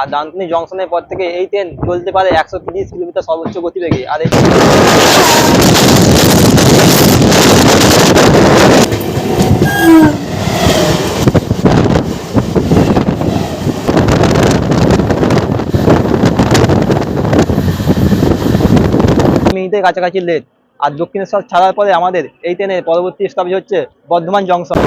আর ডানকুনি জংশনের পর থেকে এই ট্রেন চলতে পারে একশো তিরিশ কিলোমিটার সর্বোচ্চ গতিবেগে। আর এই মিনিটের কাছাকাছি লেট আর দক্ষিণেশ্বর ছাড়ার পরে আমাদের এই ট্রেনের পরবর্তী স্টপেজ হচ্ছে বর্ধমান জংশন।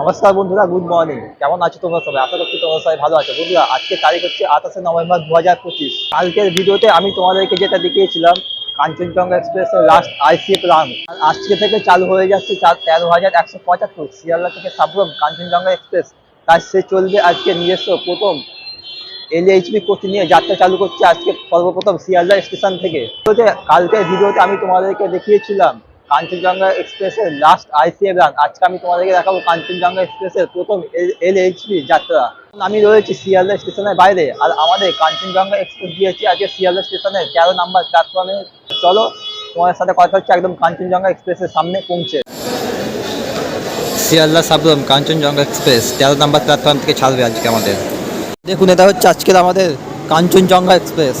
নমস্কার বন্ধুরা গুড মর্নিং কেমন আছো তোমরা সবাই? আশা করছি তোমরা সবাই ভালো আছো। বন্ধুরা, আজকে তারিখ হচ্ছে আঠাশে নভেম্বর দু হাজার পঁচিশ। কালকের ভিডিওতে আমি তোমাদেরকে যেটা দেখিয়েছিলাম, কাঞ্চনজঙ্ঘা এক্সপ্রেসের লাস্ট আইসিএফ রান আজকে থেকে চালু হয়ে যাচ্ছে তেরো হাজার একশো পঁচাত্তর, শিয়ালদা থেকে সাবরম কাঞ্চনজঙ্ঘা এক্সপ্রেস। তার সে চলবে আজকে নিজস্ব প্রথম এলএইচবি কোচ নিয়ে যাত্রা চালু করছে আজকে সর্বপ্রথম শিয়ালদা স্টেশন থেকে। কালকের ভিডিওতে আমি তোমাদেরকে দেখিয়েছিলাম কাঞ্চনজঙ্ঘা এক্সপ্রেসের লাস্ট আইসিএফ রান আজকে আমি তোমাদেরকে দেখাবো কাঞ্চনজঙ্ঘা এক্সপ্রেসের প্রথম এলএইচবি যাত্রা। আমি রয়েছি শিয়ালদা স্টেশনের বাইরে, আর আমাদের কাঞ্চনজঙ্ঘা এক্সপ্রেস দিয়েছি আজকে শিয়ালদা স্টেশনের তেরো নাম্বার প্ল্যাটফর্মে চলো, তোমাদের সাথে কথা হচ্ছে একদম কাঞ্চনজঙ্ঘা এক্সপ্রেসের সামনে পৌঁছে। শিয়ালদা সাবরম, কাঞ্চনজঙ্ঘা এক্সপ্রেস, তেরো নাম্বার প্ল্যাটফর্ম থেকে ছাড়বে আজকে আমাদের। দেখুন, এটা হচ্ছে আজকের আমাদের কাঞ্চনজঙ্ঘা এক্সপ্রেস।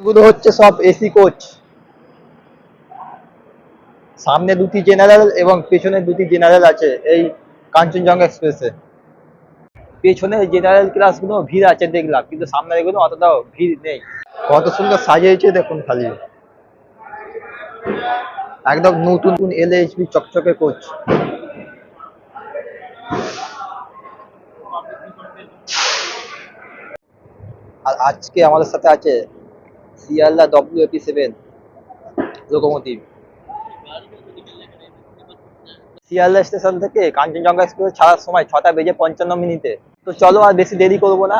এগুলো হচ্ছে সব এসি কোচ। সামনে দুটি জেনারেল এবং পেছনে দুটি জেনারেল আছে এই কাঞ্চনজঙ্ঘা এক্সপ্রেসে। পেছনে জেনারেল ক্লাসগুলো ভিড় আছে দেখলাম, কিন্তু সামনে এগুলো অতটাও ভিড় নেই। কত সুন্দর সাজিয়েছে দেখুন খালি। একদম নতুন এলএইচবি চকচকে কোচ। আর আজকে আমাদের সাথে আছে Sealdah W A P seven locomotive Sealdah station থেকে কাঞ্চনজঙ্ঘা এক্সপ্রেস ছাড়ার সময় ছটা বেজে পঞ্চান্ন মিনিটে। তো চলো আর বেশি দেরি করব না।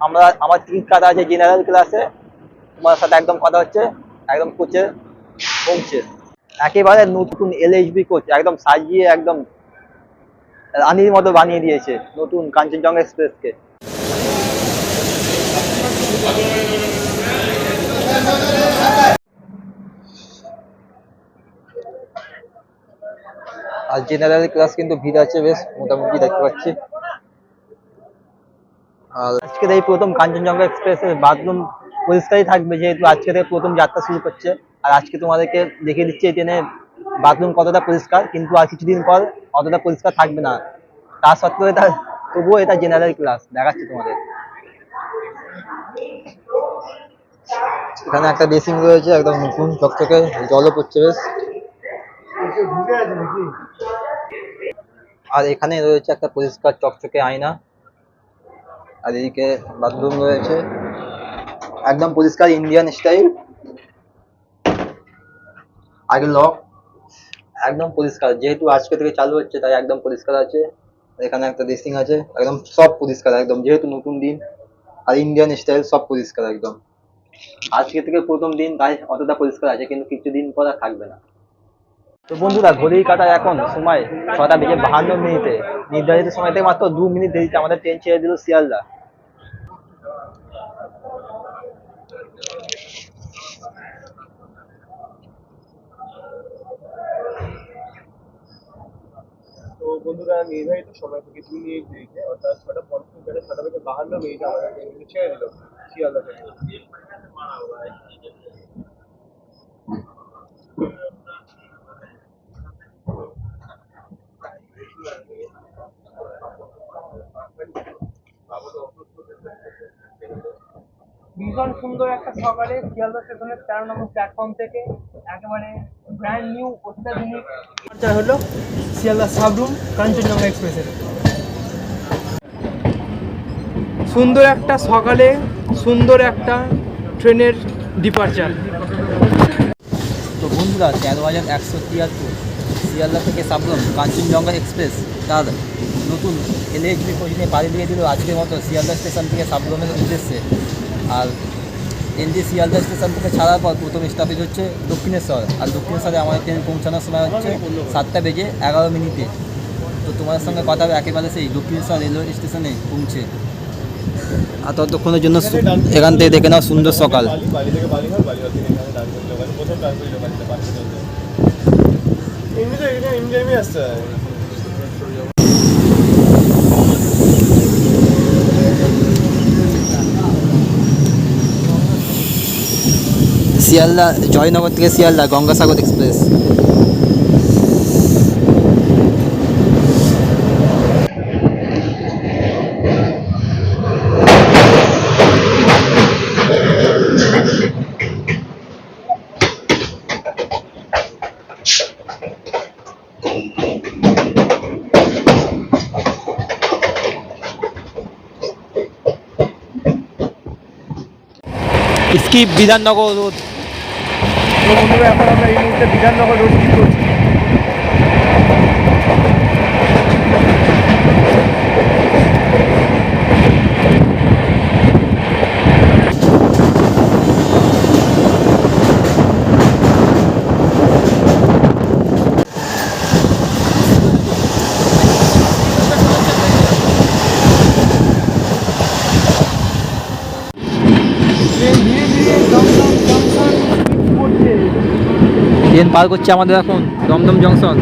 আমরা, আমার টিকিট কাটা আছে জেনারেল ক্লাসে তোমার সাথে একদম কথা হচ্ছে, একদম কোচে পৌঁছে। একেবারে নতুন এলএইচবি কোচ একদম সাজিয়ে, একদম রানির মতো বানিয়ে দিয়েছে নতুন কাঞ্চনজঙ্ঘা এক্সপ্রেসকে আর জেনারেল ক্লাস কিন্তু ভিড় আছে বেশ, মোটামুটি দেখতে পাচ্ছি। আর আজকে এই প্রথম কাঞ্চনজঙ্ঘা এক্সপ্রেসের বাথরুম পরিষ্কারই থাকবে, যেহেতু আজকে থেকে প্রথম যাত্রা শুরু করছে। আর আজকে তোমাদেরকে দেখিয়ে দিচ্ছে এই বাথরুম কতটা পরিষ্কার, কিন্তু আর কিছুদিন পর অতটা পরিষ্কার থাকবে না। তা সত্ত্বেও এটা তবুও এটা জেনারেল ক্লাস দেখাচ্ছি তোমাদের। এখানে একটা বেসিং রয়েছে, একদম নতুন, চকচকে, জলও পড়ছে বেশ। আর এখানে রয়েছে একটা পরিষ্কার চকচকে আয়না। আর এদিকে বাথরুম রয়েছে। একদম পরিষ্কার ইন্ডিয়ান স্টাইল। আগে লক একদম পরিষ্কার, যেহেতু আজকে থেকে চালু হচ্ছে, তাই একদম পরিষ্কার আছে। এখানে একটা ড্রেসিং আছে, একদম সব পরিষ্কার, একদম যেহেতু নতুন দিন। আর ইন্ডিয়ান স্টাইল সব পরিষ্কার, একদম। আজকে থেকে প্রথম দিন তাই অতটা পরিষ্কার আছে, কিন্তু কিছুদিন পর আর থাকবে না। তো বন্ধুরা ঘড়ির কাটায় এখন সময় ছটা বেজে বাহান্ন মিনিটে। নির্ধারিত সময় থেকে মাত্র দু মিনিট দেরিতে আমাদের ট্রেন ছেড়ে দিল শিয়ালদা। বন্ধুরা, নির্ধারিত সময় থেকে দু মিনিট দেরিতে, অর্থাৎ ছটা পঞ্চাশ ছটা বেজে বাহান্ন মিনিট আমাদের ট্রেনটি ছেড়ে দিল। ভীষণ সুন্দর একটা সকালে শিয়ালদা স্টেশনের তেরো নম্বর প্ল্যাটফর্ম থেকে একেবারে ব্র্যান্ড নিউ অত্যাধুনিক। যাত্রা হলো শিয়ালদা সাবরুম কাঞ্চনজঙ্ঘা এক্সপ্রেসের সুন্দর একটা সকালে সুন্দর একটা ট্রেনের ডিপারচার তো বন্ধুরা, তেরো হাজার একশো তিয়াত্তর, শিয়ালদা থেকে সাবলম, কাঞ্চনজঙ্ঘা এক্সপ্রেস, তার নতুন এলএইচবি কোচ নিয়ে পাড়ি দিয়ে দিল আজকের মতো শিয়ালদা স্টেশন থেকে সাবলমের উদ্দেশ্যে। আর এলজি শিয়ালদা স্টেশন থেকে ছাড়ার পর প্রথম স্টপেজ হচ্ছে দক্ষিণেশ্বর। আর দক্ষিণেশ্বরে আমাদের ট্রেন পৌঁছানোর সময় হচ্ছে সাতটা বেজে এগারো মিনিটে। তো তোমার সঙ্গে কথা হবে একেবারে সেই দক্ষিণেশ্বর রেলওয়ে স্টেশনে পৌঁছে। আর ততক্ষণের জন্য এখান থেকে দেখে নাও সুন্দর সকাল। শিয়ালদা জয়নগর থেকে শিয়ালদা, গঙ্গাসাগর এক্সপ্রেস। বিধাননগর রোড। তো বন্ধুরা এখন আমরা এই মুহূর্তে বিধাননগর রোড কি করছি ট্রেন ধীরে ধীরে দমদম জংশন করছে ট্রেন পার করছে আমাদের এখন দমদম জংশন।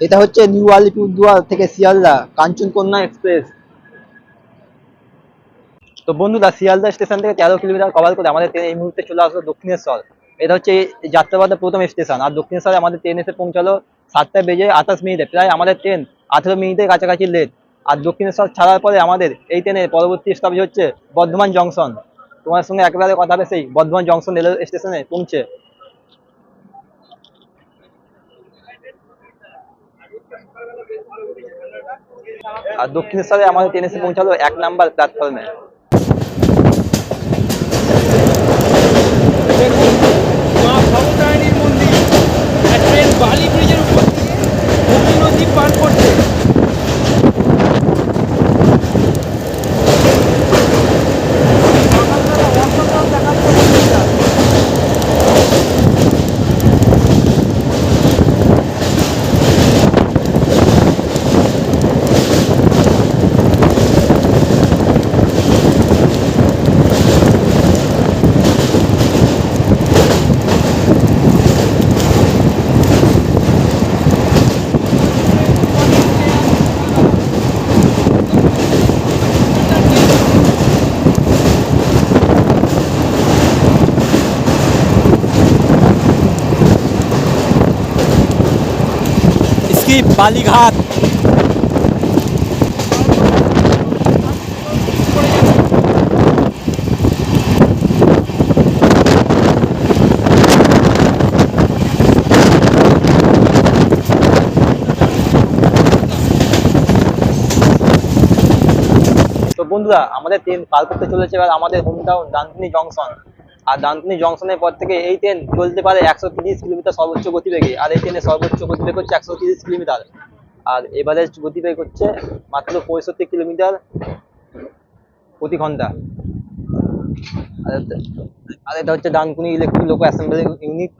এটা হচ্ছে নিউ আলিপুরদুয়ার থেকে শিয়ালদা, কাঞ্চনকন্যা এক্সপ্রেস। তো বন্ধুরা, শিয়ালদা স্টেশন থেকে তেরো কিলোমিটার কভার করে আমাদের ট্রেন এই মুহূর্তে চলে আসলো দক্ষিণেশ্বর। এটা হচ্ছে যাত্রাবাদের প্রথম স্টেশন। আর দক্ষিণেশ্বরে আমাদের ট্রেন এসে পৌঁছালো সাতটা বেজে আঠাশ মিনিটে, প্রায় আমাদের ট্রেন আঠেরো মিনিটের কাছাকাছি লেট আর দক্ষিণেশ্বর ছাড়ার পরে আমাদের এই ট্রেনের পরবর্তী স্টপেজ হচ্ছে বর্ধমান জংশন তোমার সঙ্গে একেবারে কথা হবে সেই বর্ধমান জংশন রেলওয়ে স্টেশনে পৌঁছে। আর দক্ষিণেশ্বরে আমাদের ট্রেন এসে পৌঁছালো এক নাম্বার প্ল্যাটফর্মে বালিঘাট। বন্ধুরা আমাদের ট্রেন পার করতে চলেছে এবার আমাদের হোম টাউন ডানকুনি জংশন আর দান্তনি জংশনের পর থেকে এই ট্রেন চলতে পারে একশো তিরিশ কিলোমিটার সর্বোচ্চ গতিবেগে। আর এই ট্রেনের সর্বোচ্চ গতিবেগ হচ্ছে একশো তিরিশ কিলোমিটার। আর এবারে গতিবেগ হচ্ছে মাত্র পঁয়ষট্টি কিলোমিটার প্রতি ঘণ্টা। আর এটা- হচ্ছে Dankuni electric loco assembly unit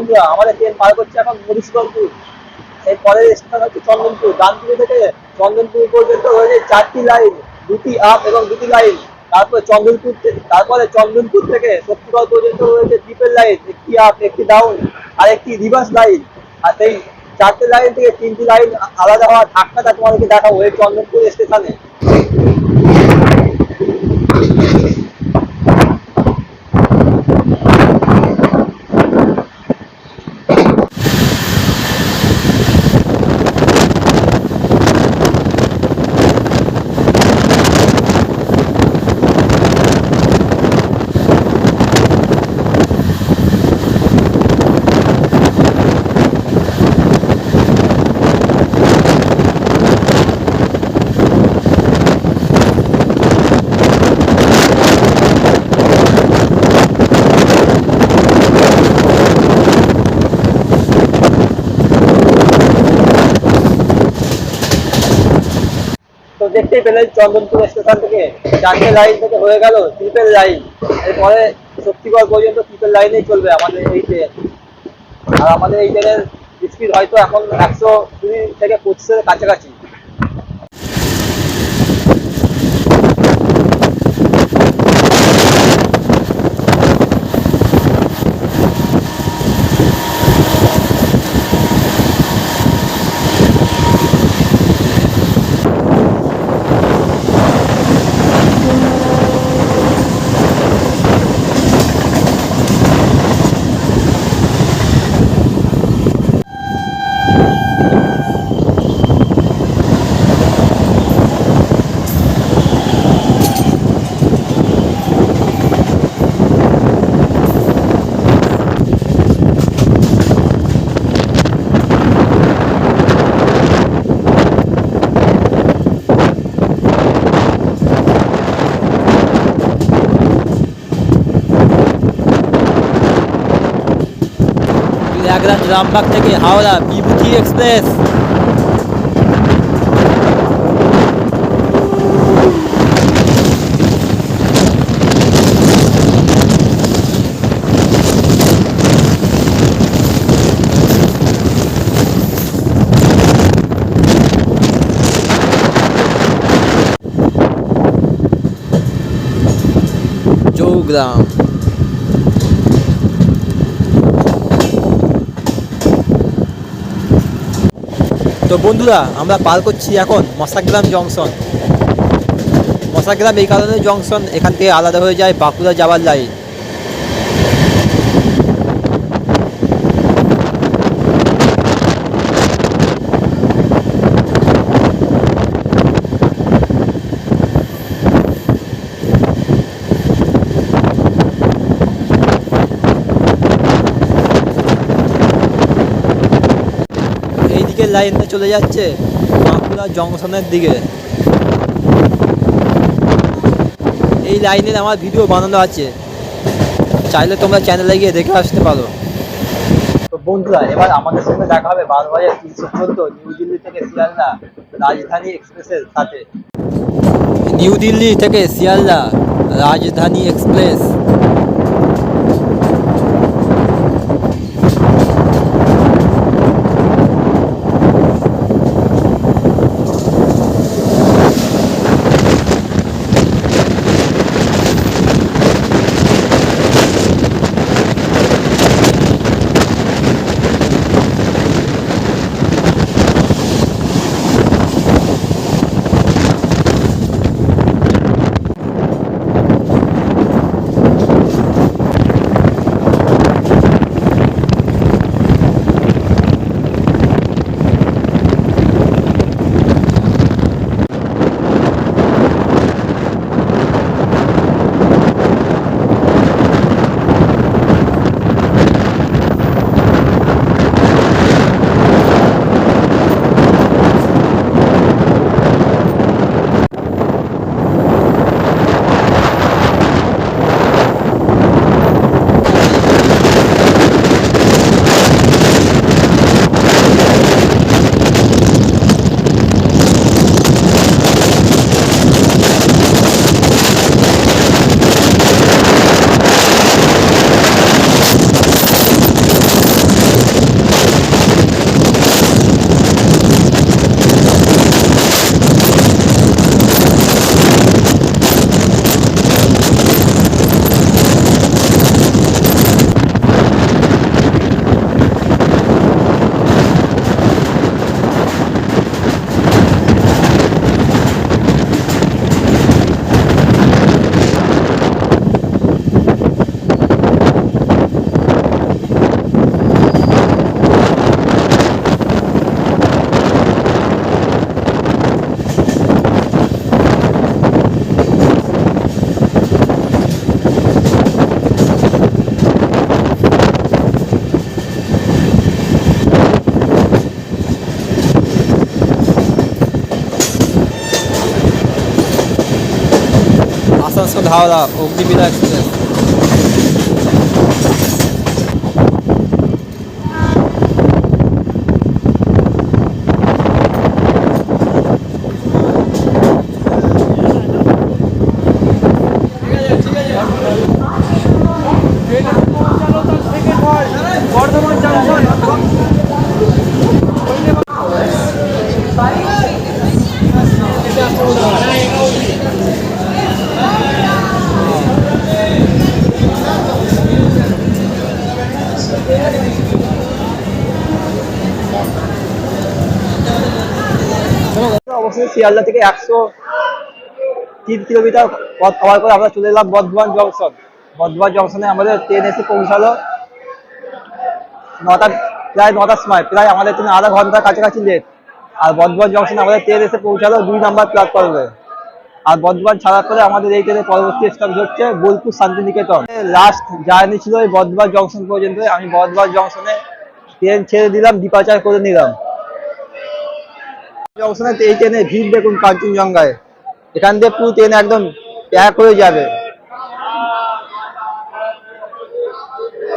বন্ধুরা, আমাদের ট্রেন পার করছে এখন মুরিশগঞ্জপুর এর পরের স্থান হচ্ছে চন্দনপুর। ডানপুরি থেকে চন্দনপুর পর্যন্ত রয়েছে চারটি লাইন, দুটি আপ এবং দুটি লাইন। তারপর চন্দনপুর তারপরে চন্দনপুর থেকে শক্তিগড় পর্যন্ত রয়েছে ট্রিপল লাইন, একটি আপ, একটি ডাউন আর একটি রিভার্স লাইন। আর সেই চারটে লাইন থেকে তিনটি লাইন আলাদা হওয়ার ধাক্কাটা তোমাদেরকে দেখাবো এই চন্দনপুর স্টেশনে। দেখতেই পেলেন চন্দনপুর স্টেশন থেকে। চারটে লাইন থেকে হয়ে গেল ট্রিপেল লাইন এরপরে শক্তিগড় পর্যন্ত ট্রিপেল লাইনেই চলবে আমাদের এই ট্রেন আর আমাদের এই ট্রেনের স্পিড হয়তো এখন একশো কুড়ি থেকে পঁচিশের কাছাকাছি। প্রয়াগরাজ রামবাগ থেকে হাওড়া বিভূতি এক্সপ্রেস। চৌগ্রাম। তো বন্ধুরা, আমরা পার করছি এখন মশাগ্রাম জংশন। মশাগ্রাম এই কারণে জংশন এখান থেকে আলাদা হয়ে যায় বাঁকুড়া যাওয়ার লাইন দিকের লাইনটা চলে যাচ্ছে, বাঁকুড়া জংশনের দিকে। এই লাইনের আমার ভিডিও বানানো আছে। চাইলে তোমরা চ্যানেলে গিয়ে দেখে আসতে পারো। তো বন্ধুরা, এবার আমাদের সঙ্গে দেখা হবে বারো হাজার তিনশো চোদ্দ নিউ দিল্লি থেকে শিয়ালদা রাজধানী এক্সপ্রেসের সাথে। নিউ দিল্লি থেকে শিয়ালদা রাজধানী এক্সপ্রেস। আসানসোল হাওড়া অগ্নিবীরা এক্সপ্রেস। শিয়ালদা থেকে একশো তিন কিলোমিটার পথ কভার করে আমরা চলে এলাম বর্ধমান জংশন বর্ধমান জংশনে আমাদের ট্রেন এসে পৌঁছালো নটা, প্রায় নটার সময়, প্রায় আমাদের ট্রেন আধা ঘণ্টার কাছাকাছি লেট আর বর্ধমান জংশনে আমাদের ট্রেন এসে পৌঁছালো দুই নাম্বার প্ল্যাটফর্মে আর বর্ধমান ছাড়ার পরে আমাদের এই ট্রেনের পরবর্তী স্টপ হচ্ছে বোলপুর শান্তিনিকেতন। লাস্ট জার্নি ছিল এই বর্ধমান জংশন পর্যন্ত। আমি বর্ধমান জংশনে ট্রেন ছেড়ে দিলাম ডিপাচার করে নিলাম। জংশনে এই ট্রেনে ভিড় দেখুন কাঞ্চনজঙ্ঘায়। এখান দিয়ে পুরো ট্রেন একদম প্যাক হয়ে যাবে।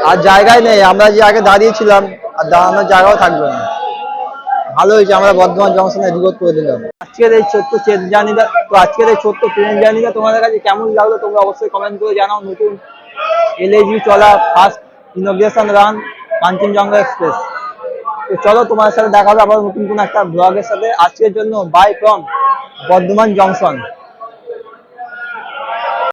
আর জায়গায় নেই, আমরা যে আগে দাঁড়িয়েছিলাম, আর দাঁড়ানোর জায়গাও থাকবে না। ভালো হয়েছে, আমরা বর্ধমান জংশনে রিপোর্ট করে দিলাম। আজকের এই ছোট্ট ট্রেন জার্নিটা, তো আজকের এই ছোট্ট ট্রেন জার্নিটা তোমাদের কাছে কেমন লাগল তোমরা অবশ্যই কমেন্ট করে জানাও নতুন এলএজি চলা first inauguration run Kanchenjunga express তো চলো তোমার সাথে দেখা হবে আবার নতুন কোনো একটা ব্লগের সাথে। আজকের জন্য বাই ফ্রম বর্ধমান জংশন